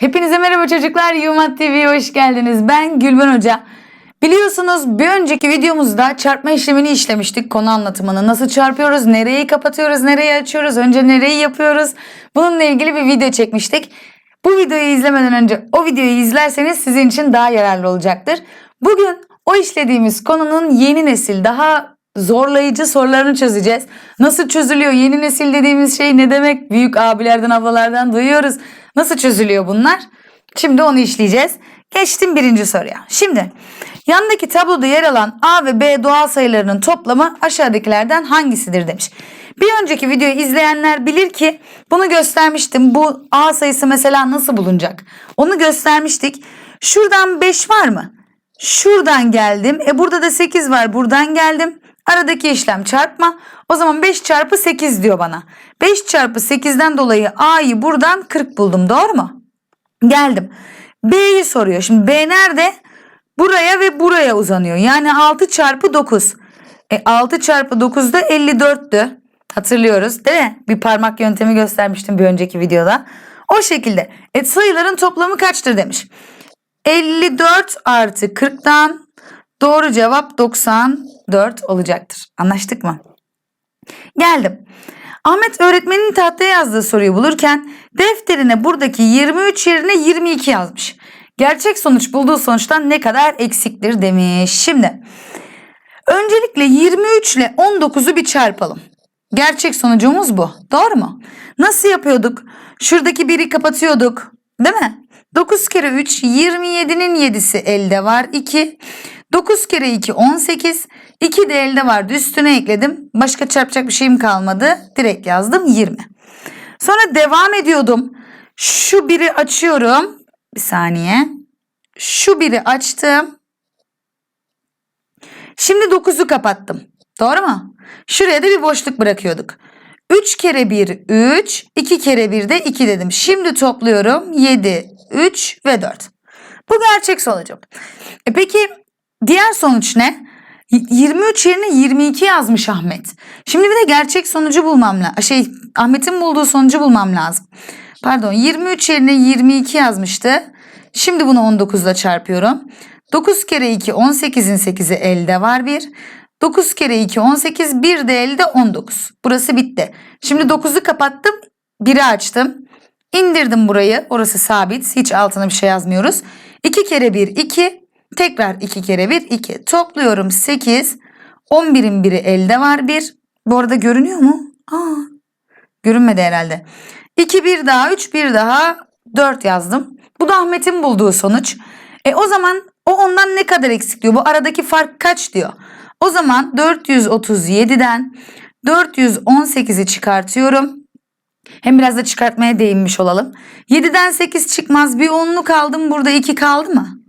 Hepinize merhaba çocuklar. Yumat TV'ye hoş geldiniz. Ben Gülben Hoca. Biliyorsunuz bir önceki videomuzda çarpma işlemini işlemiştik. Konu anlatımını. Nasıl çarpıyoruz, nereyi kapatıyoruz, nereyi açıyoruz, önce nereyi yapıyoruz. Bununla ilgili bir video çekmiştik. Bu videoyu izlemeden önce o videoyu izlerseniz sizin için daha yararlı olacaktır. Bugün o işlediğimiz konunun yeni nesil daha zorlayıcı sorularını çözeceğiz. Nasıl çözülüyor? Yeni nesil dediğimiz şey ne demek? Büyük abilerden ablalardan duyuyoruz. Nasıl çözülüyor bunlar? Şimdi onu işleyeceğiz. Geçtim birinci soruya. Şimdi yandaki tabloda yer alan A ve B doğal sayılarının toplamı aşağıdakilerden hangisidir demiş. Bir önceki videoyu izleyenler bilir ki bunu göstermiştim. Bu A sayısı mesela nasıl bulunacak? Onu göstermiştik. Şuradan 5 var mı? Şuradan geldim. E burada da 8 var. Buradan geldim. Aradaki işlem çarpma. O zaman 5 çarpı 8 diyor bana. 5 çarpı 8'den dolayı A'yı buradan 40 buldum. Doğru mu? Geldim. B'yi soruyor. Şimdi B nerede? Buraya ve buraya uzanıyor. Yani 6 çarpı 9. E 6 çarpı 9 da 54'tü. Hatırlıyoruz değil mi? Bir parmak yöntemi göstermiştim bir önceki videoda. O şekilde. E sayıların toplamı kaçtır demiş. 54 artı 40'tan doğru cevap 94 olacaktır. Anlaştık mı? Geldim. Ahmet öğretmenin tahtaya yazdığı soruyu bulurken defterine buradaki 23 yerine 22 yazmış. Gerçek sonuç bulduğu sonuçtan ne kadar eksiktir demiş. Şimdi öncelikle 23 ile 19'u bir çarpalım. Gerçek sonucumuz bu. Doğru mu? Nasıl yapıyorduk? Şuradaki biri kapatıyorduk. Değil mi? 9 kere 3 27'nin 7'si elde var 2. 9 kere 2 18. 2 de elde vardı üstüne ekledim. Başka çarpacak bir şeyim kalmadı. Direkt yazdım 20. Sonra devam ediyordum. Şu biri açıyorum. Bir saniye. Şu biri açtım. Şimdi 9'u kapattım. Doğru mu? Şuraya da bir boşluk bırakıyorduk. 3 kere 1 3, 2 kere 1 de 2 dedim. Şimdi topluyorum 7, 3 ve 4. Bu gerçek sonucum. E peki diğer sonuç ne? Y- 23 yerine 22 yazmış Ahmet. Şimdi bir de gerçek sonucu bulmam lazım. Şey Ahmet'in bulduğu sonucu bulmam lazım. Pardon 23 yerine 22 yazmıştı. Şimdi bunu 19 ile çarpıyorum. 9 kere 2 18'in 8'i elde var 1. 9 kere 2 18 bir de elde 19. Burası bitti. Şimdi 9'u kapattım. 1'i açtım. İndirdim burayı. Orası sabit. Hiç altına bir şey yazmıyoruz. 2 kere 1 2. Tekrar 2 kere 1 2. Topluyorum 8. 11'in biri elde var 1. Bu arada görünüyor mu? Aa, görünmedi herhalde. 2 bir daha 3 bir daha 4 yazdım. Bu da Ahmet'in bulduğu sonuç. E o zaman o ondan ne kadar eksik diyor? Bu aradaki fark kaç diyor? O zaman 437'den 418'i çıkartıyorum. Hem biraz da çıkartmaya değinmiş olalım. 7'den 8 çıkmaz. Bir onluk aldım. Burada 2 kaldı mı?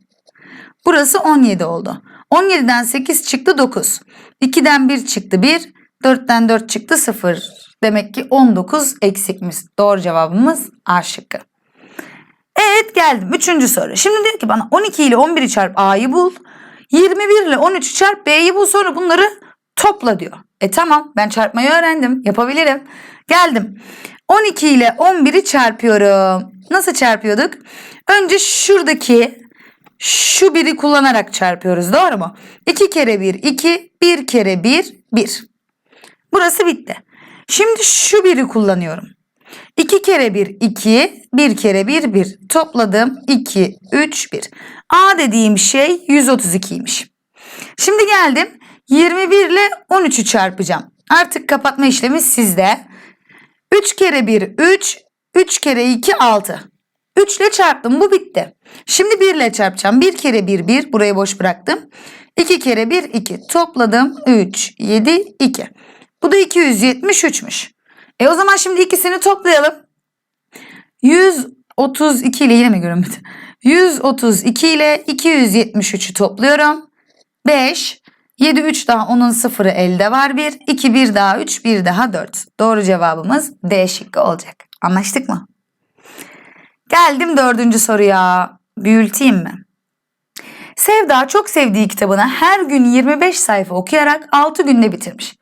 Burası 17 oldu. 17'den 8 çıktı 9. 2'den 1 çıktı 1. 4'ten 4 çıktı 0. Demek ki 19 eksikmiş. Doğru cevabımız A şıkkı. Evet geldim. Üçüncü soru. Şimdi diyor ki bana 12 ile 11'i çarp A'yı bul. 21 ile 13'ü çarp B'yi bul sonra bunları topla diyor. E tamam ben çarpmayı öğrendim. Yapabilirim. Geldim. 12 ile 11'i çarpıyorum. Nasıl çarpıyorduk? Önce şuradaki şu biri kullanarak çarpıyoruz. Doğru mu? 2 kere 1 2, 1 kere 1 1. Burası bitti. Şimdi şu biri kullanıyorum. 2 kere 1 2, 1 kere 1 1. Topladım 2, 3, 1. A dediğim şey 132'ymiş. Şimdi geldim 21 ile 13'ü çarpacağım. Artık kapatma işlemi sizde. 3 kere 1 3, 3 kere 2 6. 3 ile çarptım bu bitti. Şimdi 1 ile çarpacağım. 1 kere 1 1 burayı boş bıraktım. 2 kere 1 2 topladım 3 7 2. Bu da 273'müş. E o zaman şimdi ikisini toplayalım. 132 ile yine mi görünmedi? 132 ile 273'ü topluyorum. 5, 7, 3 daha onun sıfırı elde var 1. 2, 1 daha 3, 1 daha 4. Doğru cevabımız D şıkkı olacak. Anlaştık mı? Geldim dördüncü soruya. Büyülteyim mi? Sevda çok sevdiği kitabını her gün 25 sayfa okuyarak 6 günde bitirmiş.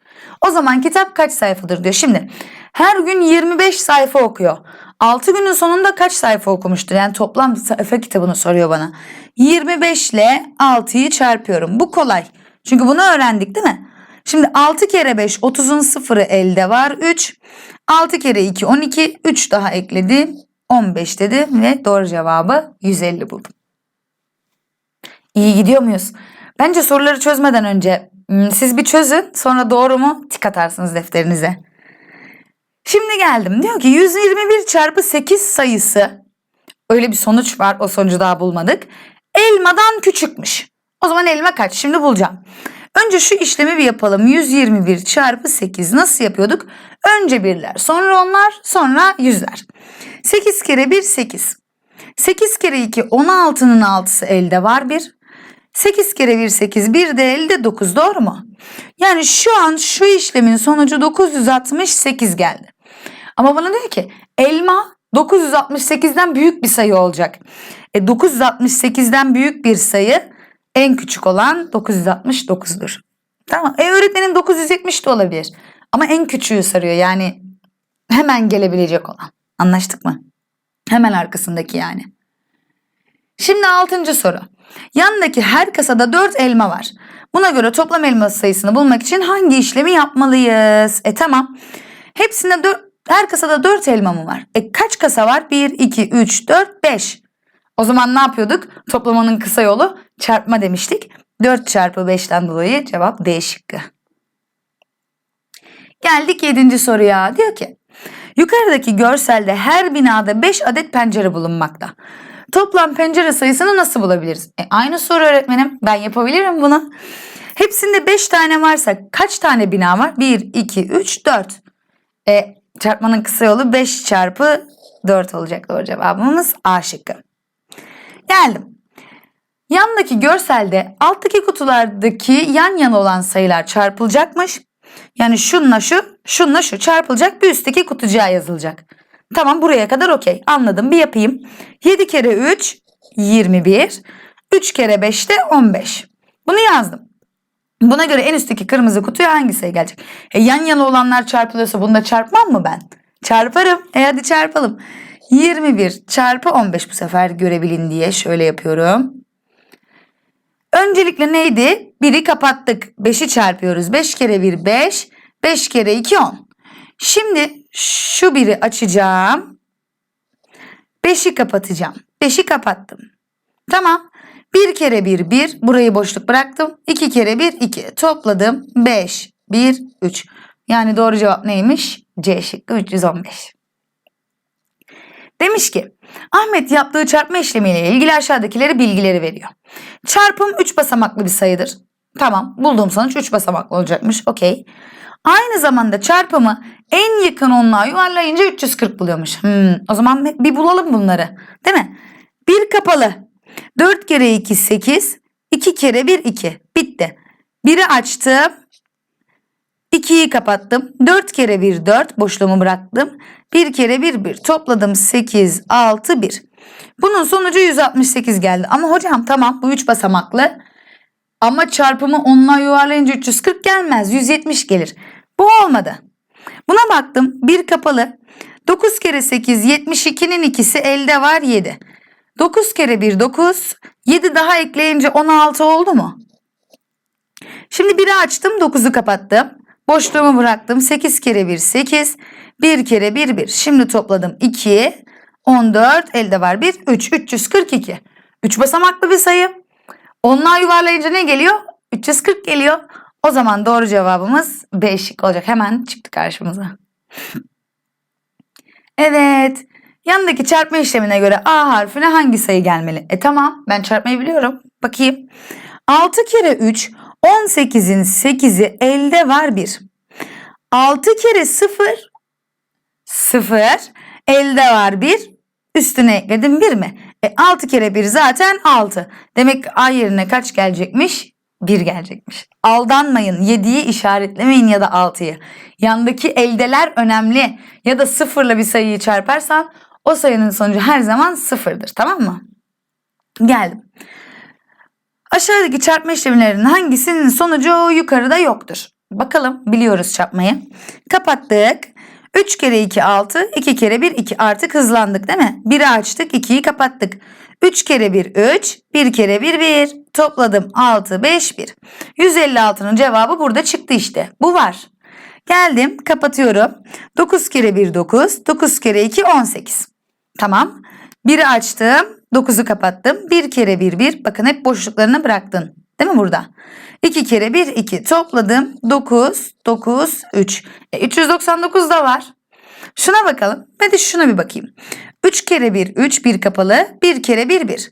O zaman kitap kaç sayfadır diyor. Şimdi her gün 25 sayfa okuyor. 6 günün sonunda kaç sayfa okumuştur? Yani toplam sayfa kitabını soruyor bana. 25 ile 6'yı çarpıyorum. Bu kolay. Çünkü bunu öğrendik değil mi? Şimdi 6 kere 5 30'un sıfırı elde var 3. 6 kere 2 12 3 daha ekledim 15 dedim ve doğru cevabı 150 buldum. İyi gidiyor muyuz? Bence soruları çözmeden önce hmm, siz bir çözün sonra doğru mu tik atarsınız defterinize. Şimdi geldim diyor ki 121 çarpı 8 sayısı öyle bir sonuç var o sonucu daha bulmadık. Elmadan küçükmüş. O zaman elma kaç? Şimdi bulacağım. Önce şu işlemi bir yapalım. 121 çarpı 8 nasıl yapıyorduk? Önce birler, sonra onlar, sonra yüzler. 8 kere 1 8. 8 kere 2 16'nın 6'sı elde var 1. 8 kere 1 8 bir de elde 9 doğru mu? Yani şu an şu işlemin sonucu 968 geldi. Ama bana diyor ki elma 968'den büyük bir sayı olacak. E 968'den büyük bir sayı en küçük olan 969'dur. Tamam. E öğretmenim 970 de olabilir. Ama en küçüğü sarıyor. Yani hemen gelebilecek olan. Anlaştık mı? Hemen arkasındaki yani. Şimdi altıncı soru. Yandaki her kasada 4 elma var. Buna göre toplam elma sayısını bulmak için hangi işlemi yapmalıyız? E tamam. Hepsinde 4, her kasada 4 elma mı var? E kaç kasa var? 1, 2, 3, 4, 5. O zaman ne yapıyorduk? Toplamanın kısa yolu çarpma demiştik. 4 çarpı 5'ten dolayı cevap D şıkkı. Geldik 7. soruya. Diyor ki yukarıdaki görselde her binada 5 adet pencere bulunmakta. Toplam pencere sayısını nasıl bulabiliriz? E, aynı soru öğretmenim. Ben yapabilirim bunu. Hepsinde 5 tane varsa kaç tane bina var? 1, 2, 3, 4. E, çarpmanın kısa yolu 5 çarpı 4 olacak doğru cevabımız A şıkkı. Geldim. Yandaki görselde alttaki kutulardaki yan yana olan sayılar çarpılacakmış. Yani şunla şu, şunla şu çarpılacak bir üstteki kutucuğa yazılacak. Tamam buraya kadar okey. Anladım bir yapayım. 7 kere 3 21. 3 kere 5 de 15. Bunu yazdım. Buna göre en üstteki kırmızı kutuya hangi sayı gelecek? E, yan yana olanlar çarpılıyorsa bunda çarpmam mı ben? Çarparım. E hadi çarpalım. 21 çarpı 15 bu sefer görebilin diye şöyle yapıyorum. Öncelikle neydi? 1'i kapattık. 5'i çarpıyoruz. 5 kere 1 5. 5 kere 2 10. Şimdi şu biri açacağım. 5'i kapatacağım. 5'i kapattım. Tamam. 1 kere 1 1. Burayı boşluk bıraktım. 2 kere 1 2. Topladım. 5 1 3. Yani doğru cevap neymiş? C şıkkı 315. Demiş ki Ahmet yaptığı çarpma işlemiyle ilgili aşağıdakileri bilgileri veriyor. Çarpım 3 basamaklı bir sayıdır. Tamam bulduğum sonuç 3 basamaklı olacakmış. Okey. Aynı zamanda çarpımı en yakın onluğa yuvarlayınca 340 buluyormuş. Hmm, o zaman bir bulalım bunları. Değil mi? 1 kapalı. 4 kere 2 8. 2 kere 1 2. Bitti. 1'i açtım. 2'yi kapattım. 4 kere 1 4 boşluğumu bıraktım. 1 kere 1 1 topladım 8 6 1. Bunun sonucu 168 geldi. Ama hocam tamam bu 3 basamaklı. Ama çarpımı onunla yuvarlayınca 340 gelmez. 170 gelir. Bu olmadı. Buna baktım. 1 kapalı. 9 kere 8 72'nin ikisi elde var 7. 9 kere 1 9. 7 daha ekleyince 16 oldu mu? Şimdi 1'i açtım 9'u kapattım. Boşluğumu bıraktım. 8 kere 1 8. 1 kere 1 1. Şimdi topladım 2. 14 elde var 1 3 342. 3 basamaklı bir sayı. Onlar yuvarlayınca ne geliyor? 340 geliyor. O zaman doğru cevabımız B şık olacak. Hemen çıktı karşımıza. Evet. Yanındaki çarpma işlemine göre A harfine hangi sayı gelmeli? E tamam ben çarpmayı biliyorum. Bakayım. 6 kere 3 18'in 8'i elde var 1. 6 kere 0 0 elde var 1. Üstüne ekledim 1 mi? E 6 kere 1 zaten 6. Demek A yerine kaç gelecekmiş? 1 gelecekmiş. Aldanmayın. 7'yi işaretlemeyin ya da 6'yı. Yandaki eldeler önemli. Ya da sıfırla bir sayıyı çarparsan o sayının sonucu her zaman sıfırdır. Tamam mı? Geldim. Aşağıdaki çarpma işlemlerinin hangisinin sonucu yukarıda yoktur? Bakalım biliyoruz çarpmayı. Kapattık. 3 kere 2 6, 2 kere 1 2 artık hızlandık değil mi? 1'i açtık 2'yi kapattık. 3 kere 1 3, 1 kere 1 1. Topladım 6 5 1. 156'nın cevabı burada çıktı işte. Bu var. Geldim kapatıyorum. 9 kere 1 9, 9 kere 2 18. Tamam. 1'i açtım, 9'u kapattım. 1 kere 1 1. Bakın hep boşluklarını bıraktın. Değil mi burada? 2 kere 1 2. Topladım. 9 9 3. E, 399 da var. Şuna bakalım. Hadi şuna bir bakayım. 3 kere 1 3 1 kapalı. 1 kere 1 1.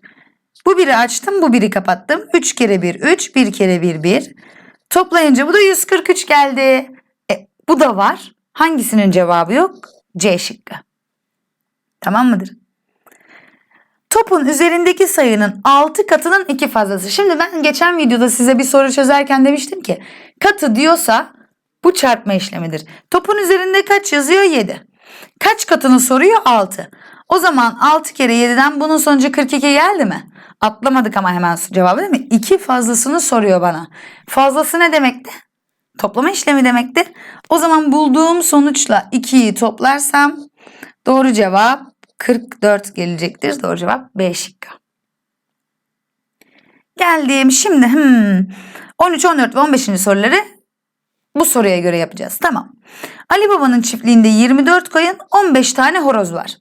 Bu biri açtım, bu biri kapattım. 3 kere 1 3, 1 kere 1 1. Toplayınca bu da 143 geldi. E, bu da var. Hangisinin cevabı yok? C şıkkı. Tamam mıdır? Topun üzerindeki sayının 6 katının 2 fazlası. Şimdi ben geçen videoda size bir soru çözerken demiştim ki katı diyorsa bu çarpma işlemidir. Topun üzerinde kaç yazıyor? 7. Kaç katını soruyor? 6. O zaman 6 kere 7'den bunun sonucu 42 geldi mi? Atlamadık ama hemen cevabı değil mi? 2 fazlasını soruyor bana. Fazlası ne demekti? Toplama işlemi demekti. O zaman bulduğum sonuçla 2'yi toplarsam doğru cevap 44 gelecektir. Doğru cevap B şıkkı. Geldim. Şimdi hmm, 13, 14 ve 15. soruları bu soruya göre yapacağız. Tamam. Ali Baba'nın çiftliğinde 24 koyun 15 tane horoz var.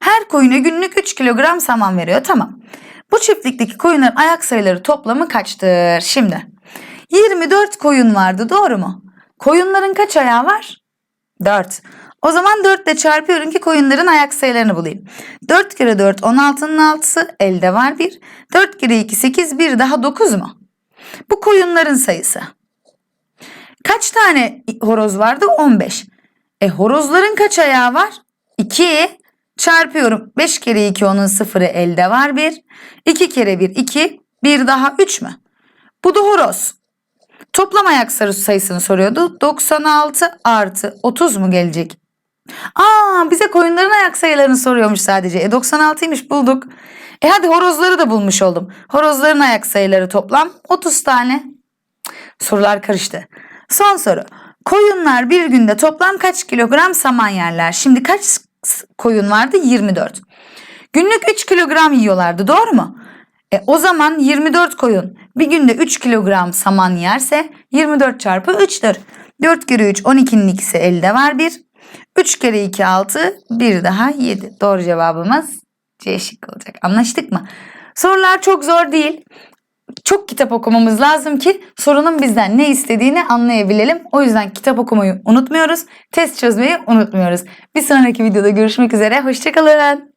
Her koyuna günlük 3 kilogram saman veriyor. Tamam. Bu çiftlikteki koyunların ayak sayıları toplamı kaçtır? Şimdi 24 koyun vardı doğru mu? Koyunların kaç ayağı var? 4. O zaman 4 ile çarpıyorum ki koyunların ayak sayılarını bulayım. 4 kere 4 16'nın 6'sı elde var 1. 4 kere 2 8 1 daha 9 mu? Bu koyunların sayısı. Kaç tane horoz vardı? 15. E horozların kaç ayağı var? 2. Çarpıyorum. 5 kere 2 onun sıfırı elde var 1. 2 kere 1 2. 1 daha 3 mü? Bu da horoz. Toplam ayak sayısını soruyordu. 96 artı 30 mu gelecek? Aa bize koyunların ayak sayılarını soruyormuş sadece. E 96'ymış bulduk. E hadi horozları da bulmuş oldum. Horozların ayak sayıları toplam 30 tane. Sorular karıştı. Son soru. Koyunlar bir günde toplam kaç kilogram saman yerler? Şimdi kaç koyun vardı? 24. Günlük 3 kilogram yiyorlardı doğru mu? E, o zaman 24 koyun bir günde 3 kilogram saman yerse 24 çarpı 3'tür. 4 kere 3 12'nin ikisi elde var 1. 3 kere 2 6 bir daha 7. Doğru cevabımız C şıkkı olacak. Anlaştık mı? Sorular çok zor değil. Çok kitap okumamız lazım ki sorunun bizden ne istediğini anlayabilelim. O yüzden kitap okumayı unutmuyoruz. Test çözmeyi unutmuyoruz. Bir sonraki videoda görüşmek üzere. Hoşçakalın.